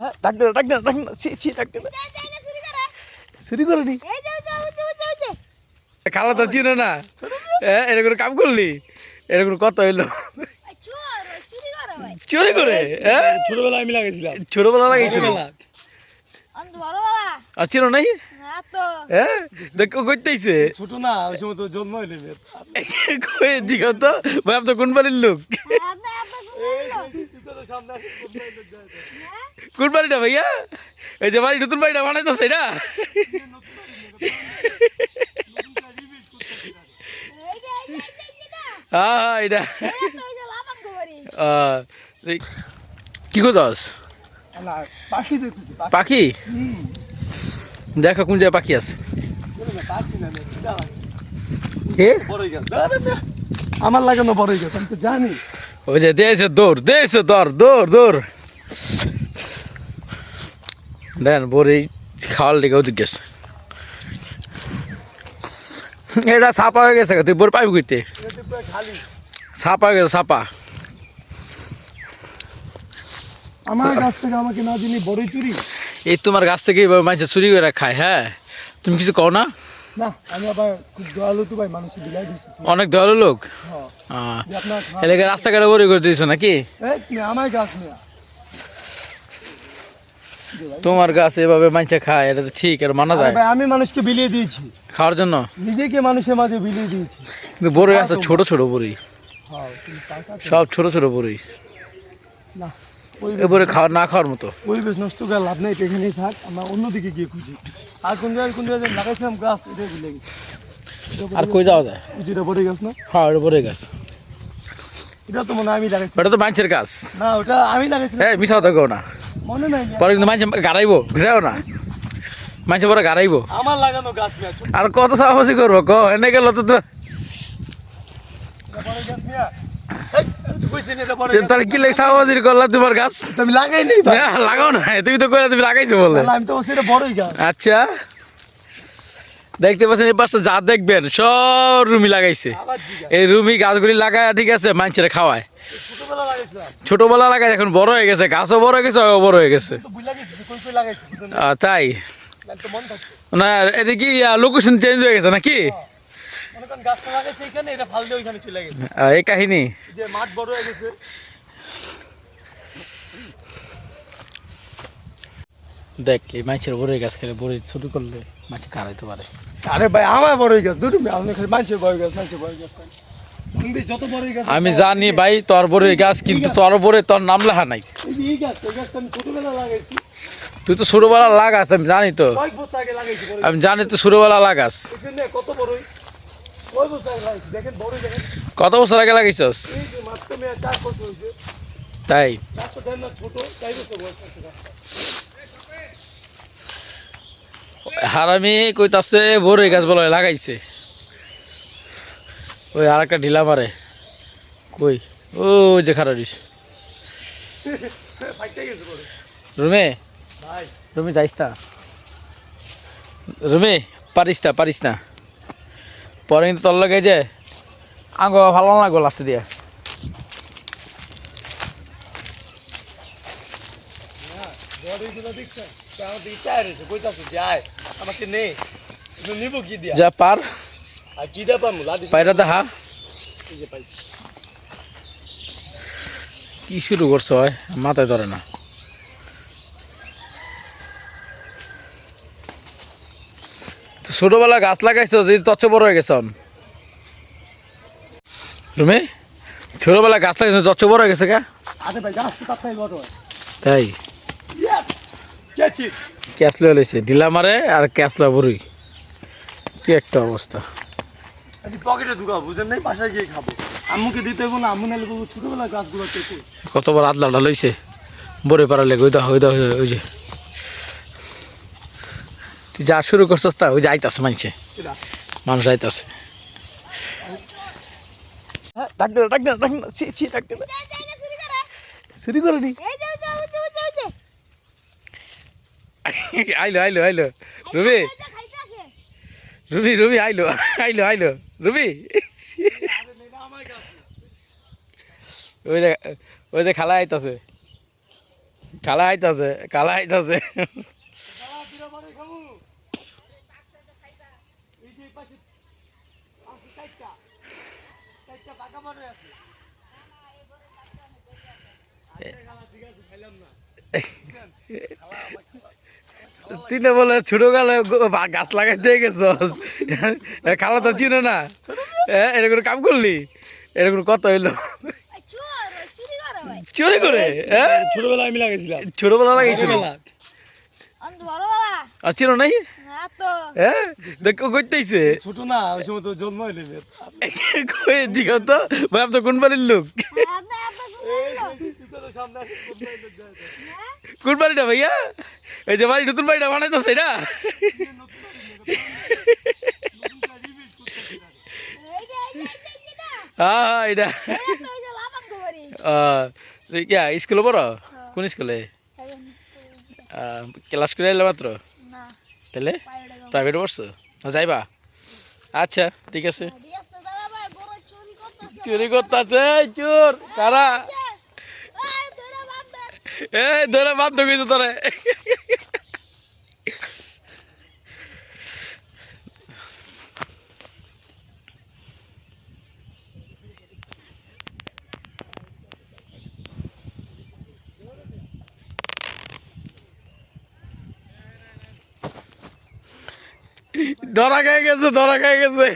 হ্যাঁ না ছি ছি ডাক না। চুরি করেনি খালা তো চিনো না। হ্যাঁ এটা করে কাম করলি? এটা করে কত হইল? চুরি করে হ্যাঁ ছোটবেলায় আমি লাগাইছিলাম। ছোটবেলা। লাগাইছিল আর চিনো নাই? হ্যাঁ দেখো ছোট না ওই সময় তো জন্ম হইলে। কই জিগাও তো ভাই আপনি কোন বাড়ির লোক? কোন বাড়িটা ভাইয়া? এই যে বাড়ি, নতুন বাড়িটা বানাইতেছে এটা? হ্যাঁ হ্যাঁ এটা। কি করছস? পাখি? দেখো কোন জায়গায় পাখি আছে। আমার লাগানো বড়ই গাছ, আমি তো জানি। ওই যে দিয়েছে দৌড় দিয়েছে দৌড় দৌড় দৌড় দেন বড়ি খাওয়ার লেগে ওদিক গেছে এটা ছাপা হয়ে গেছে তুই বড় পাইবি কইতে এটা তো পুরো খালি ছাপা হয়ে গেছে ছাপা আমার গাছ থেকে আমাকে না দিলি বড়ই চুরি এই তোমার গাছ থেকে এইভাবে মানুষ চুরি করে খায় হ্যাঁ তুমি কিছু কও না না আমি আবার খুব দয়ালু তো ভাই মানুষের বিলাই দিছি। অনেক দয়ালু লোক? হ্যাঁ। এলাকা রাস্তাঘাটে বড়ি করে দিয়েছ নাকি? আমার গাছ নিয়ে তোমার গাছ এভাবে মানুষে খায় এটা তো ঠিক আর মানা যায়। ভাই আমি মানুষকে বিলিয়ে দিয়েছি। খাওয়ার জন্য? নিজেকে মানুষের মাঝে বিলিয়ে দিয়েছি। কিন্তু বড়ি আছে ছোট ছোট বড়ি। হ্যাঁ সব ছোট ছোট বড়ি। না। এবারে না খাওয়ার মতো। পরিবেশ নষ্ট করে লাভ নেই এখানেই থাক আমরা অন্যদিকে গিয়ে খুঁজি। আর কোন জায়গায় কোন জায়গায় লাগাইছিলাম গাছ ভুলে গেছি। আর কই যাওয়া যায়? যেটা বড় গাছ না? হ্যাঁ ওটা বড় গাছ। এটা তো মনে আমি লাগাইছি। ওটা তো মানুষের গাছ। না ওটা আমি লাগাইছিলাম। হ্যাঁ মিশাও তো না। মনে নাই পরে কিন্তু মানুষ গাড়াইবো বুঝাও না। মানুষ পরে গাড়াইবো। আমার লাগানো গাছ আর কত সাহসী করব ক এনে গেল তো তো। গাছ তাহলে কি লেগে সাহসী করলা তোমার গাছ? এটা লাগাই নেই লাগাও না। তুমি তো কইলা তুমি লাগাইছো বলে। আমি তো বলছি বড়ই গাছ। আচ্ছা। দেখতে পাচ্ছেন এই পাশে যা দেখবেন সব রুমি লাগাইছে। এই রুমি গাছগুলি লাগায় ঠিক আছে মানুষের খাওয়ায়। ছোটবেলা লাগায় এখন বড় হয়ে গেছে গাছও বড় হয়ে গেছে বড় হয়ে গেছে। তাই? না এটা কি লোকেশন চেঞ্জ হয়ে গেছে নাকি? করেন গাছটা লাগাইছে এখানে এটা ফাল দিয়ে ওইখানে চলে গেছে। এই কাহিনী? যে মাঠ বড় হয়ে গেছে। দেখ এই মাছের বড় গাছ খেলে বড় শুরু করলে মাছ কারাইতে পারে। আরে ভাই আমার বড়ই গাছ। দুটো আপনি বড় গাছ বড় গাছ। বড়ই আমি জানি ভাই তোর বড় গাছ কিন্তু তোর বড় তোর নাম লেখা নাই। এই যে এই গাছ আমি তুই তো ছোটবেলা লাগাস আমি জানি তো। কয়েক বছর আগে লাগাইছি বড়ই আমি জানি তো ছোটবেলা লাগাস। কত বড়ই কত বছর আগে লাগাইছস তাই। হারামি কইতাছে বড় গাছ বলে লাগাইছে। ওই আর একটা ঢিলা মারে। কই? ও যে খারাপিস রুমে? রুমে যাইস না? রুমে? পারিস না পারিস না। পরে কিন্তু তোর লগে যে আঙ্গ ভালো না লাগবো লাস্টে দিয়া। যে পার। পাবো দেখা কি শুরু করছ মাথায় ধরে না। ছোটবেলা গাছ লাগাইছো যদি তচ্ছ বড় হয়ে গেছন তুমি ছোটবেলা গাছ লাগাইছো তচ্ছ বড় হয়ে গেছে কা? তাই? ক্যাচ ক্যাশ লয়ে লইছে ঢিলা মারে আর ক্যাশ লয় বড়ই কি একটা অবস্থা। পকেটে ঢুকাবো বুঝেন নাই বাসায় গিয়ে খাব। আম্মুকে দিতে হইব না আম্মু বলব ছোটবেলা গাছগুলো কেটে। কত বড় আদলাটা লইছে। বড়ে পারা লেগে ওই দা ওই দা ওই যে। তুই যা শুরু করছস তা ওই যে আইতাছে মানছে মানুষ আইতাছে। হ্যাঁ, ডাক দে ডাক না আইলো আইলো আইলো। রুবি? রুবি রুবি আইলো আইলো আইলো। রুবি? ওই যে ওই যে খালা আইতাছে। খালা আইতাছে খালা আইতাছে। বাড়ি খাব। এই যে পাশে আছে চারটা। চারটা পাকা বাড়ি আছে। আচ্ছা, তুই না বলে ছোট কালে গাছ লাগাইতে গেছস। খালা তো চিনো না। হ্যাঁ এরকম কাম করলি? এরকম কত হইল? চোর চুরি করে ভাই। হ্যাঁ? ছোটবেলায় আমি লাগাইছিলাম। ছোটবেলা লাগাইছিল? অন্ত বড়বেলা আর চিনো নাই? হ্যাঁ হ্যাঁ দেখো করতেইছে ছোট না ওই সময় তো জন্ম হইলে কই জিগাও তো ভাই আপনি কোন বাড়ির লোক? কোন? হ্যাঁ? কোন বাড়িটা ভাইয়া? এই যে বাড়ি নতুন বাড়িটা বানাইতো সেটা এই যে এই যে এই যে, এই যে না। হ্যাঁ হ্যাঁ এটা। এটা তো স্কুলে পড়ো? কোন স্কুলে? ক্লাস করে এলে মাত্র? তাহলে প্রাইভেট পড়ছো? না যাইবা? আচ্ছা ঠিক আছে। চুরি করতেছে। চোর তারা এই ধরে বাঁধবে এই ধরে বাধ্য গেছে তোরে। ধরা খেয়ে গেছে ধরা খেয়ে গেছে।